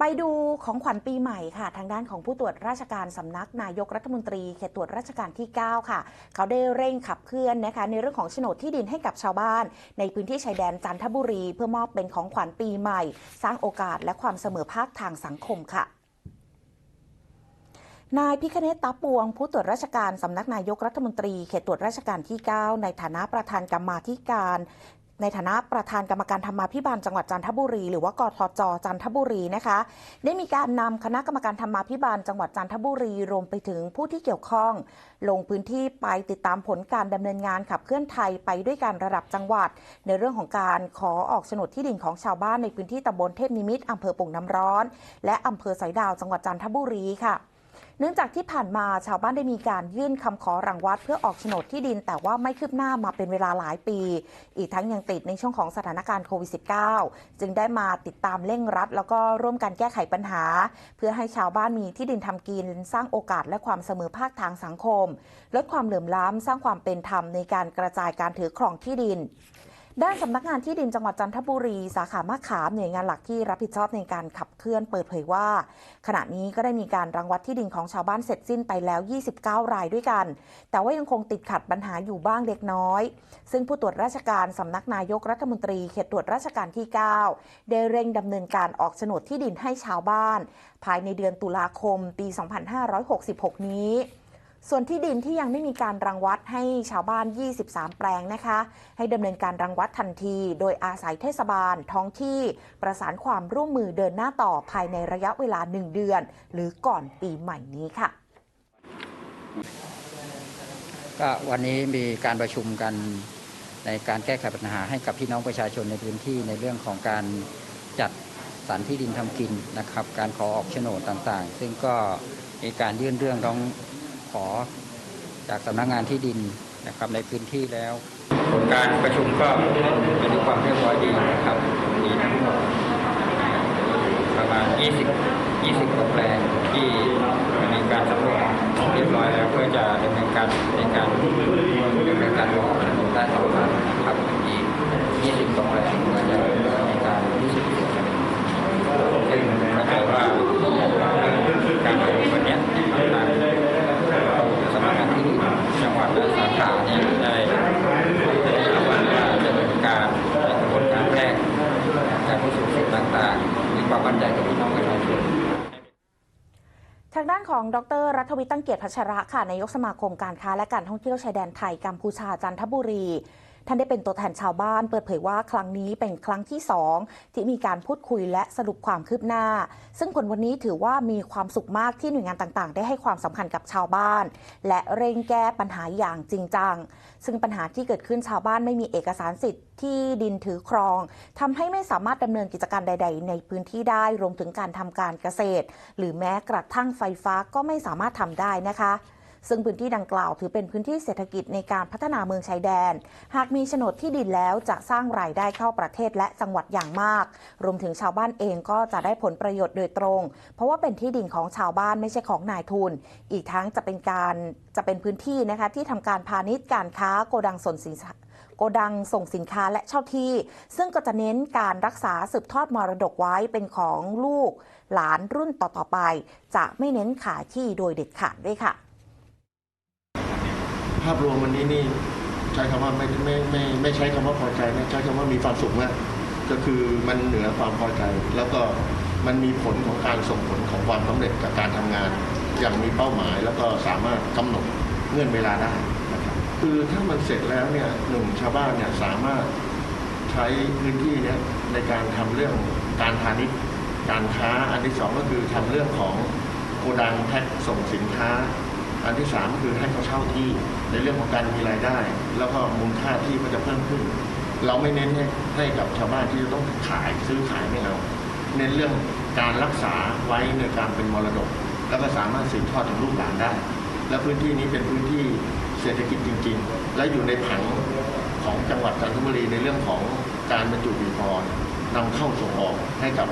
ไปดูของขวัญปีใหม่ค่ะ ทางด้านของผู้ตรวจราชการสำนักนายกรัฐมนตรีเขตตรวจราชการที่ 9 ค่ะ เขาได้เร่งขับเคลื่อนนะคะ ในเรื่องของโฉนดที่ดินให้กับชาวบ้าน ในพื้นที่ชายแดนจันทบุรี เพื่อมอบเป็นของขวัญปีใหม่ สร้างโอกาสและความเสมอภาคทางสังคมค่ะนายพิคเนตตาปวง ผู้ตรวจราชการสำนักนายกรัฐมนตรีเขตตรวจราชการที่ 9 ในฐานะประธานกรรมาธิการ ในฐานะประธานกรรมการธรรมาภิบาลจังหวัดจันทบุรี หรือว่ากทจจันทบุรีนะคะ ได้มีการนำคณะกรรมการธรรมาภิบาลจังหวัดจันทบุรี รวมไปถึงผู้ที่เกี่ยวข้อง ลงพื้นที่ไปติดตามผลการดำเนินงานขับเคลื่อนไทยไปด้วยการระดับจังหวัด ในเรื่องของการขอออกโฉนดที่ดินของชาวบ้านในพื้นที่ตำบลเทพนิมิตรอำเภอปุ่งน้ำร้อน และอำเภอสอยดาวจังหวัดจันทบุรีค่ะ เนื่องจากที่ผ่านมาชาวบ้านได้มีการยื่นคำขอรังวัดเพื่อออกโฉนดที่ดิน แต่ว่าไม่คืบหน้ามาเป็นเวลาหลายปี อีกทั้งยังติดในช่วงของสถานการณ์โควิด -19 จึงได้มาติดตามเร่งรัด แล้วก็ร่วมกันแก้ไขปัญหา เพื่อให้ชาวบ้านมีที่ดินทำกิน สร้างโอกาสและความเสมอภาคทางสังคม ลดความเหลื่อมล้ำสร้างความเป็นธรรมในการกระจายการถือครองที่ดิน ด้านสำนักงานที่ดินจังหวัดจันทบุรี สาขามะขามหน่วยงานหลักที่รับผิดชอบในการขับเคลื่อนเปิดเผยว่า ขณะนี้ก็ได้มีการรังวัดที่ดินของชาวบ้านเสร็จสิ้นไปแล้ว 29 รายด้วยกัน แต่ว่ายังคงติดขัดปัญหาอยู่บ้างเล็กน้อย ซึ่งผู้ตรวจราชการสำนักนายกรัฐมนตรีเขตตรวจราชการที่ 9 ได้เร่งดำเนินการออกโฉนดที่ดินให้ชาวบ้าน ภายในเดือนตุลาคมปี 2566 นี้ ส่วนที่ดินที่ยังไม่มีการรังวัดให้ชาวบ้าน 23 แปลงนะคะ ให้ดำเนินการรังวัดทันที โดยอาศัยเทศบาล ท้องที่ประสานความร่วมมือเดินหน้าต่อภายในระยะเวลา 1 เดือน หรือก่อนปีใหม่นี้ค่ะ ก็วันนี้มีการประชุมกันในการแก้ไขปัญหาให้กับพี่น้องประชาชนในพื้นที่ในเรื่องของการจัดสรรที่ดินทำกินนะครับ การขอออกโฉนดต่างๆ ซึ่งก็มีการยื่นเรื่องร้อง อจากสำนักงานที่ดินนะครับในพื้นที่แล้ว ผลการประชุมก็เป็นด้วยความเรียบร้อยดีนะครับมีทั้งหมดประมาณ 20 20กว่าแปลงที่มีการสำรวจเรียบร้อยแล้วเพื่อจะดำเนินการในการดำเนินการขอถนนได้ต่อไปนะครับอีก 20กว่าแปลงก็จะมีการพิสูจน์ตัวกันซึ่งเข้าใจว่าการประชุมวันเนี้ยนะครับทางสำนักงานที่ดินจังหวัดและสาขาเนี่ยได้ได้รับว่าจะดำเนินการในกระบวนการแรกการพิสูจน์สิทธิต่างๆ มีความมั่นใจกับพี่น้องประชาชน ทางด้าน ของดรรัฐวิทย์ตั้งเกียรติพัชระค่ะนายกสมาคมการค้าและการท่องเที่ยวชายแดนไทยกัมพูชาจันทบุรี ท่านได้เป็นตัวแทนชาวบ้าน เปิดเผยว่าครั้งนี้เป็นครั้งที่ 2 ที่มีการพูดคุยและสรุปความคืบหน้า ซึ่งผลวันนี้ถือว่ามีความสุขมากที่หน่วยงานต่างๆ ได้ให้ความสำคัญกับชาวบ้าน และเร่งแก้ปัญหาอย่างจริงจัง ซึ่งปัญหาที่เกิดขึ้นชาวบ้านไม่มีเอกสารสิทธิ์ที่ดินถือครองทำให้ไม่สามารถดำเนินกิจการใด ๆ ในพื้นที่ได้รวมถึงการทำการเกษตร หรือแม้กระทั่งไฟฟ้าก็ไม่สามารถทำได้นะคะ ซึ่งพื้นที่ดังกล่าวถือเป็นพื้นที่เศรษฐกิจในการพัฒนาเมืองชายแดน หากมีโฉนดที่ดินแล้วจะสร้างรายได้เข้าประเทศและจังหวัดอย่างมาก รวมถึงชาวบ้านเองก็จะได้ผลประโยชน์โดยตรง เพราะว่าเป็นที่ดินของชาวบ้านไม่ใช่ของนายทุน อีกทั้งจะเป็นการจะเป็นพื้นที่นะคะที่ทำการพาณิชย์การค้าโกดังสนสินค้าโกดังส่งสินค้าและเช่าที่ ซึ่งก็จะเน้นการรักษาสืบทอดมรดกไว้เป็นของลูก หลานรุ่นต่อๆไป จะไม่เน้นขายที่โดยเด็ดขาดด้วยค่ะ ภาพรวมวันนี้นี่ใช้คำว่าไม่ไม่ไม่ไม่ใช้คำว่าพอใจนะใช้คำว่ามีความสุขมากก็คือมันเหนือความพอใจ แล้วก็มันมีผลของการส่งผลของความสำเร็จกับการทำงาน อย่างมีเป้าหมาย แล้วก็สามารถกำหนดเงื่อนเวลาได้นะครับคือถ้ามันเสร็จแล้วเนี่ยหนึ่งชาวบ้านเนี่ยสามารถใช้พื้นที่เนี่ยในการทำเรื่องการพาณิชย์การค้าอันที่สองก็คือทำเรื่องของโกดังแพ็คส่งสินค้า อันที่สามก็คือให้เขาเช่าที่ในเรื่องของการมีรายได้ แล้วก็มูลค่าที่ก็จะเพิ่มขึ้น เราไม่เน้นให้ให้กับชาวบ้านที่จะต้องขายซื้อขายไม่เอาเน้นเรื่องการรักษาไว้ในการเป็นมรดก แล้วก็สามารถสืบทอดถึงลูกหลานได้ และพื้นที่นี้เป็นพื้นที่เศรษฐกิจจริง ๆ และอยู่ในผังของจังหวัดจันทบุรีในเรื่องของการบรรจุดีพรนำเข้าส่งออกให้กับ